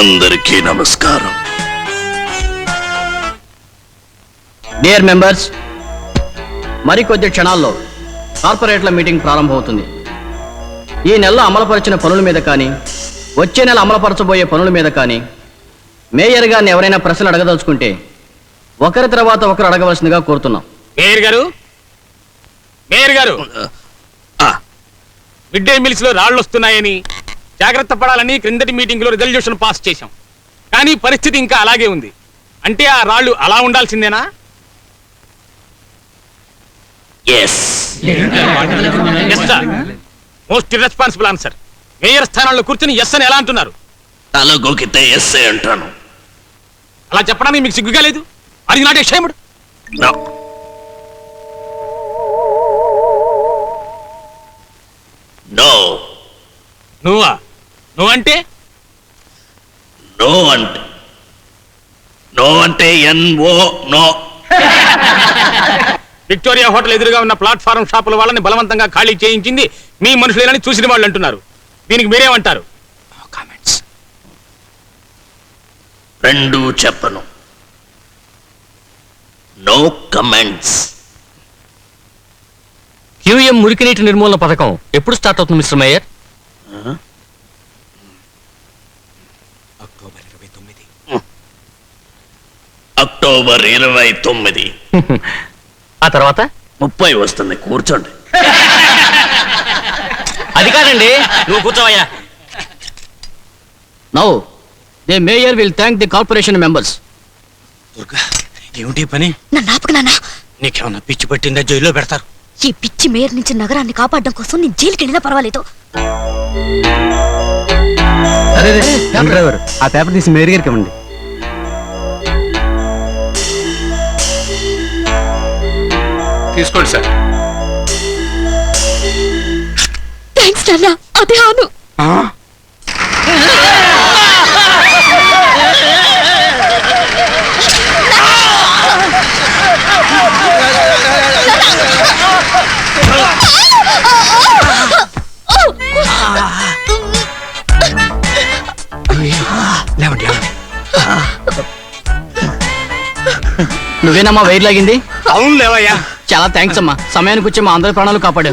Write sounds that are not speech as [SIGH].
అందరికీ నమస్కారం. Dear members మరికొద్ది క్షణాల్లో కార్పొరేట్ల మీటింగ్ ప్రారంభమవుతుంది. ఈ నెలలో అమలుపరిచిన పనుల మీద కానీ వచ్చే నెల అమలుపరచబోయే పనుల మీద కానీ మేయర్ గారిని ఎవరైనా ప్రశ్నలు అడగదలుచుకుంటే ఒకరి తర్వాత ఒకరు అడగవలసిందిగా కోరుతున్నాం. మేయర్ గారు? మేయర్ గారు? మిడ్ డే మీల్స్లో రాళ్ళు వస్తున్నాయని జాగ్రత్త పడాలని క్రిందటి మీటింగ్లో రిజల్యూషన్ పాస్ చేశాం. కానీ పరిస్థితి ఇంకా అలాగే ఉంది. అంటే ఆ రాళ్ళు అలా ఉండాల్సిందేనా? Yes. Most irresponsible answer mayor స్థానంలో కూర్చుని ఎస్ అని ఎలా అంటున్నారు? తల గోకితే ఎస్ఏ అంటాను. అలా చెప్పడానికి మీకు సిగ్గుగా లేదు? అది నాట్ షేముడు No. నో. నువ్వా? నువ్వంటే? నో అంటే. నో అంటే ఎన్ఓ నో. [LAUGHS] విక్టోరియా హోటల్ ఎదురుగా ఉన్న ప్లాట్ఫారం షాపుల వాళ్ళని బలవంతంగా ఖాళీ చేయించింది మీ మనుషులేనని చూసిన వాళ్ళు అంటున్నారు. దీనికి మీరేమంటారు కామెంట్స్ రెండు చెప్పను. నో కమెంట్స్ క్యూఎం మురికి నీటి నిర్మూలన పథకం ఎప్పుడు స్టార్ట్ అవుతుంది మిస్టర్ మేయర్? అక్టోబర్ ఇరవై తొమ్మిది. ఆ తర్వాత? ముప్పై వస్తుంది కూర్చోండి. అది కాదండి. నువ్వు కూర్చోవయ్యా. Now the mayor will thank the corporation members Durga ఏమిటి పని? నన్ను ఆపకు నాన్న. నీకేమన్నా పిచ్చి పట్టిందా జైల్లో పెడతారు? ఈ పిచ్చి మేయర్ నుంచి నగరాన్ని కాపాడడం కోసం నేను జైలుకి వెళ్ళినా పర్వాలేదు. డ్రైవర్ ఆ పేపర్ తీసి మేరీ గారికి ఇవ్వండి. తీసుకోండి సార్. థ్యాంక్స్ నాన్న అదే అవును నువ్వేనమ్మా వైర్ లాగింది అవును లేవయ్యా. చాలా థ్యాంక్స్ అమ్మా. సమయానికి వచ్చి మా అందరి ప్రాణాలు కాపాడావు.